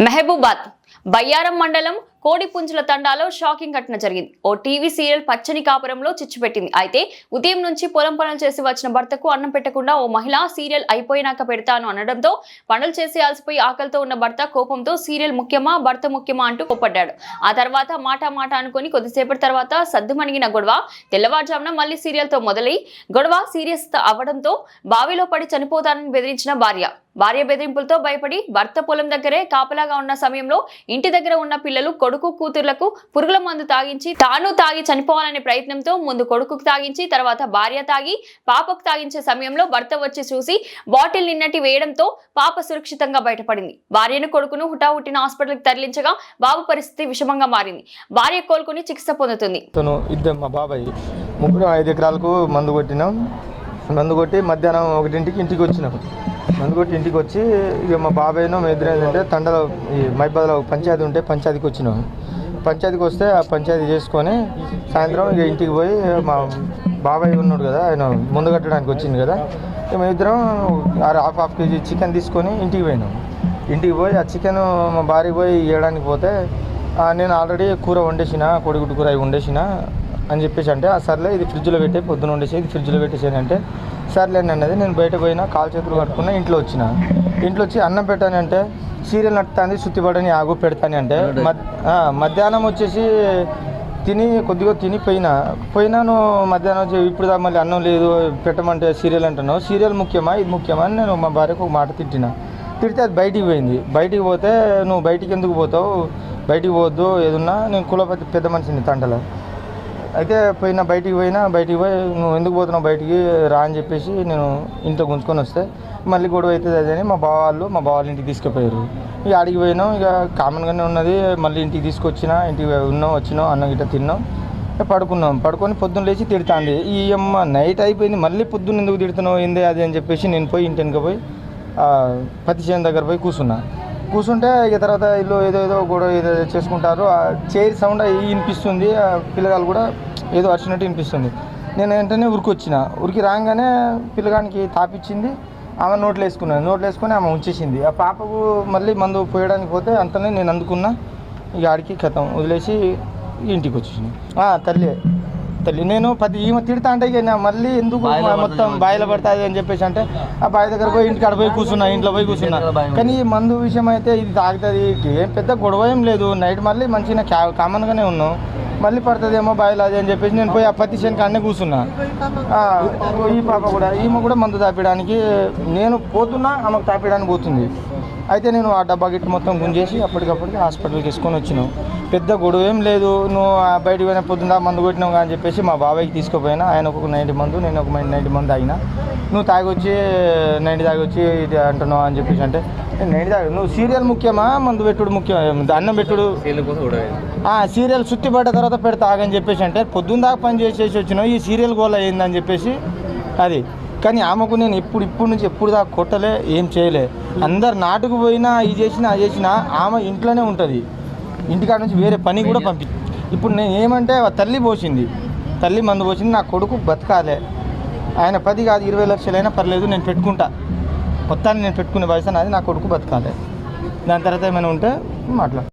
మహబూబాద్ బయ్యారం మండలం కోడిపుంజుల తండాలో షాకింగ్ ఘటన జరిగింది. ఓ టీవీ సీరియల్ పచ్చని కాపురంలో చిచ్చుపెట్టింది అయితే ఉదయం నుంచి పొలం పనులు చేసి వచ్చిన భర్తకు అన్నం పెట్టకుండా ఓ మహిళ సీరియల్ అయిపోయినాక పెడతాను అనడంతో పనులు చేసి అలసిపోయి ఆకలితో ఉన్న భర్త కోపంతో సీరియల్ ముఖ్యమా భర్త ముఖ్యమా అంటూ కోప్పడ్డాడు. ఆ తర్వాత మాట మాట అనుకుని కొద్దిసేపటి తర్వాత సద్దుమణిగిన గొడవ తెల్లవారుజామున మళ్ళీ సీరియల్తో మొదలై గొడవ సీరియస్ అవ్వడంతో బావిలో పడి చనిపోతానని బెదిరించిన భార్య. భార్య బెదిరింపులతో భయపడి భర్త పొలం దగ్గరే కాపలాగా ఉన్న సమయంలో ఇంటి దగ్గర ఉన్న పిల్లలు కొడుకు కూతుర్లకు పురుగుల మందు తాగించి తాను తాగి చనిపోవాలనే ప్రయత్నంతో ముందు కొడుకుకు తాగించి తర్వాత భార్య తాగి పాపకు తాగించే సమయంలో భర్త వచ్చి చూసి బాటిల్ నిన్నటి వేయడంతో పాప సురక్షితంగా బయటపడింది. భార్యను కొడుకును హుటాహుటిన హాస్పిటల్కి తరలించగా బాబు పరిస్థితి విషమంగా మారింది. భార్య కోలుకుని చికిత్స పొందుతుంది. ఇద్దరు మా బాబాయ్ ముగ్గురు ఐదు ఎకరాలకు మందు కొట్టినాం. మందు కొట్టి మధ్యాహ్నం ఒకటింటికి ఇంటికి వచ్చినాం. మందుకొట్టి ఇంటికి వచ్చి ఇక మా బాబాయ్నో మా ఇద్దరు ఏంటంటే తండలో ఈ మైబాద్లో పంచాయతీ ఉంటే పంచాయతీకి వచ్చినాం. పంచాయతీకి వస్తే ఆ పంచాయతీ చేసుకొని సాయంత్రం ఇక ఇంటికి పోయి మా బాబాయ్ ఉన్నాడు కదా ఆయన ముందు కట్టడానికి వచ్చింది కదా ఇక మేము ఇద్దరం హాఫ్ హాఫ్ కేజీ చికెన్ తీసుకొని ఇంటికి పోయినాం. ఇంటికి పోయి ఆ చికెన్ మా భార్య పోయి ఇవ్వడానికి పోతే నేను ఆల్రెడీ కూర వండేసిన కోడిగుడ్డు కూర అవి వండేసిన అని చెప్పేసి అంటే సర్లే ఇది ఫ్రిడ్జ్లో పెట్టే పొద్దున వండేసి ఇది ఫ్రిడ్జ్లో పెట్టేసాను అంటే సర్లే అని అన్నది. నేను బయట పోయినా కాలు చేతులు కట్టుకున్నా ఇంట్లో వచ్చిన. ఇంట్లో వచ్చి అన్నం పెట్టానంటే సీరియల్ నట్టుతాంది సుత్తిపడని ఆగు పెడతాను అంటే మధ్యాహ్నం వచ్చేసి తిని కొద్దిగా తిని పోయినా. పోయినాను మధ్యాహ్నం వచ్చి ఇప్పుడు దా మళ్ళీ అన్నం లేదు పెట్టమంటే సీరియల్ అంటున్నావు. సీరియల్ ముఖ్యమా? ఇది ముఖ్యమా? అని నేను మా భార్యకు ఒక మాట తిట్టిన. తిడితే అది బయటికి పోయింది. బయటికి పోతే నువ్వు బయటికి ఎందుకు పోతావు? బయటికి పోవద్దు ఏదున్నా. నేను కులపతి పెద్ద మనిషిని తంటలో. అయితే పోయినా బయటికి పోయినా బయటికి పోయి నువ్వు ఎందుకు పోతున్నావు బయటికి రా అని చెప్పేసి నేను ఇంట్లో గుంజుకొని వస్తే మళ్ళీ గొడవ అవుతుంది అదని మా బావాళ్ళు మా బావ ఇంటికి తీసుకుపోయారు. ఇక అడిగి పోయినాం. ఇక కామన్గానే ఉన్నది. మళ్ళీ ఇంటికి తీసుకొచ్చినా ఇంటికి ఉన్నాం వచ్చినాం అన్నం గిట్ట తిన్నాం. పడుకున్నాం. పడుకొని పొద్దున్న లేచి తిడతాండి ఈ అమ్మ నైట్ అయిపోయింది. మళ్ళీ పొద్దున్న ఎందుకు తిడుతున్నావు? ఏంది అది అని చెప్పేసి నేను పోయి ఇంటి వెనుక పోయి పత్తి చేను దగ్గర పోయి కూర్చున్నా. కూర్చుంటే ఇక తర్వాత ఇల్లు ఏదో ఏదో గొడవ ఏదో చేసుకుంటారు. ఆ చైర్ సౌండ్ వినిపిస్తుంది. ఆ పిల్లగాలు కూడా ఏదో అరిచినట్టు వినిపిస్తుంది. నేను వెంటనే ఉరికొచ్చిన ఉరికి రాగానే పిల్లగానికి తాపిచ్చింది. ఆమె నోట్లు వేసుకున్నాను నోట్లు వేసుకొని ఆమె ఉంచేసింది. ఆ పాపకు మళ్ళీ మందు పోయడానికి పోతే అంతనే నేను అందుకున్నా. ఇక ఆడికి కథం వదిలేసి ఇంటికి వచ్చేసింది తల్లి తల్లి నేను పది ఈమె తిడతా అంటే ఇక నా మళ్ళీ ఎందుకు మొత్తం బాయిలో పడుతుంది అని చెప్పేసి అంటే ఆ బావి దగ్గర పోయి ఇంటికి పోయి కూర్చున్నా ఇంట్లో పోయి కూర్చున్నా. కానీ ఈ మందు విషయం అయితే ఇది తాగుతుంది ఏం పెద్ద గొడవ ఏం లేదు. నైట్ మళ్ళీ మంచిగా కామన్గానే ఉన్నాం. మళ్ళీ పడుతుందేమో బాయిలో అది అని చెప్పేసి నేను పోయి ఆ పత్తి చేను కాడనే కూర్చున్నా. ఈ పాప కూడా ఈమె కూడా మందు తాపించడానికి నేను పోతున్నా ఆమెకు తాపించడానికి పోతుంది. అయితే నేను ఆ డబ్బా గిట్టు మొత్తం గుంజేసి అప్పటికప్పటికి హాస్పిటల్కి వేసుకొని వచ్చినాం. పెద్ద గొడవ ఏం లేదు. నువ్వు ఆ బయటికి పోయిన పొద్దున్న మందు కొట్టినావు అని చెప్పేసి మా బాబాయ్కి తీసుకుపోయినా. ఆయన ఒక నైంటీ మందు నేను ఒక నైంటీ మంది తాగిన. నువ్వు తాగొచ్చి నైంటీ తాగొచ్చి ఇది అంటున్నావు అని చెప్పేసి అంటే నైంటీ తాగి నువ్వు సీరియల్ ముఖ్యమా? మందు పెట్టుడు ముఖ్యం అన్నం పెట్టుడు ఆ సీరియల్ చుట్టి పడ్డ తర్వాత పెడతా ఆగని చెప్పేసి అంటే పొద్దున్న దాకా పని చేసేసి వచ్చినావు. ఈ సీరియల్ గోల అయిందని చెప్పేసి అది కానీ ఆమెకు నేను ఇప్పుడు ఇప్పుడు నుంచి ఎప్పుడు దాకా కొట్టలే ఏం చేయలే. అందరు నాటుకు పోయినా ఇది చేసినా అది చేసినా ఆమె ఇంట్లోనే ఉంటుంది. ఇంటికాడ నుంచి వేరే పని కూడా పంపి ఇప్పుడు నేను ఏమంటే తల్లి పోసింది. తల్లి మందు పోసింది నా కొడుకు బతకాలే. ఆయన పది కాదు ఇరవై లక్షలైనా పర్లేదు నేను పెట్టుకుంటా. మొత్తాన్ని నేను పెట్టుకునే వయసు నాది నా కొడుకు బతకాలే. దాని తర్వాత ఏమైనా ఉంటే మాట్లాడు.